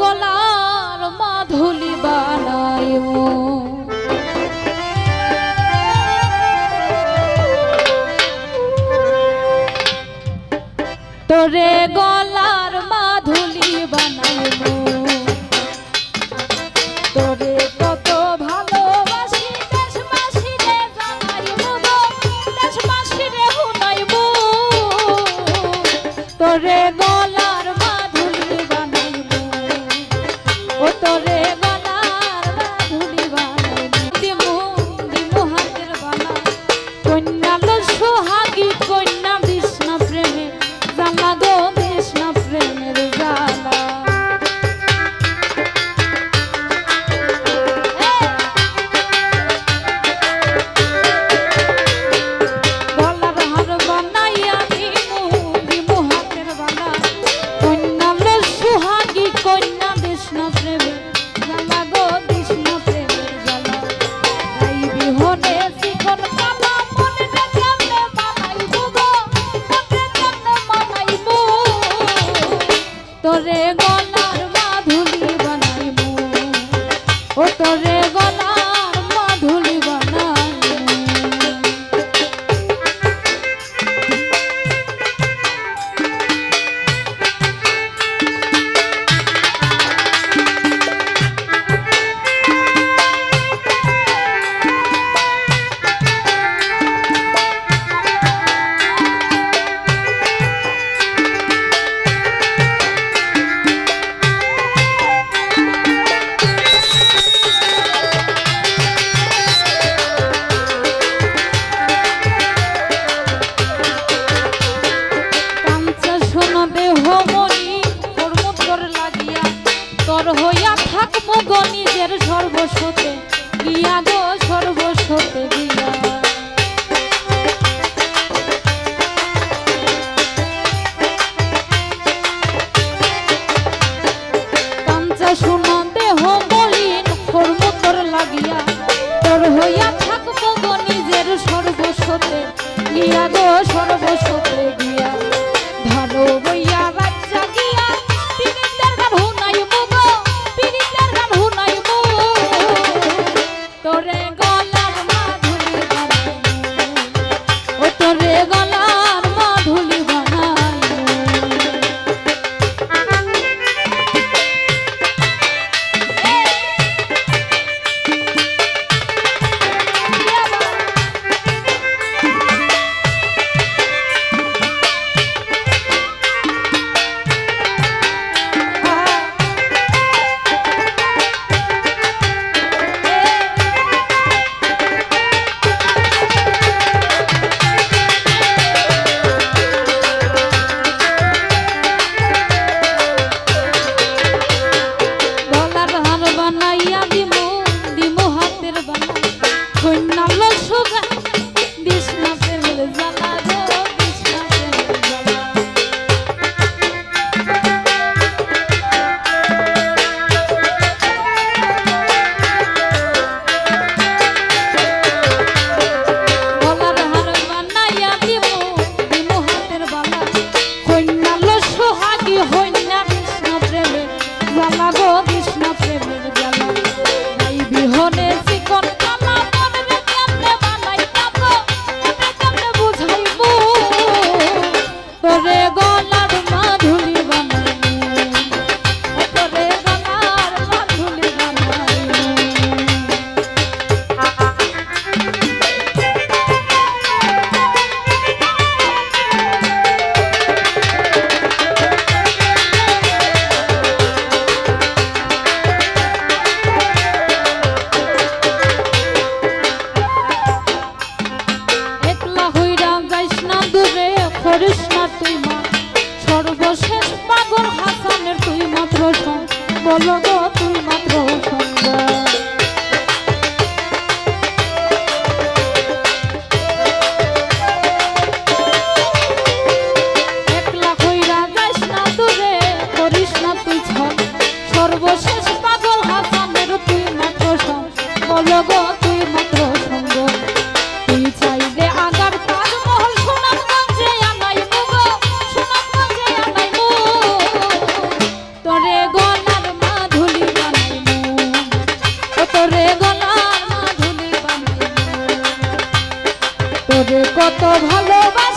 গোলার মাধুলি বানায় তোরে গো জামা গো সর্বসতে গিয়া গো সর্বসতে গিয়া হইয়া থাকব গো নিজের সর্বসতে গিয়া গো গিয়া তোরে কত ভালোবাসা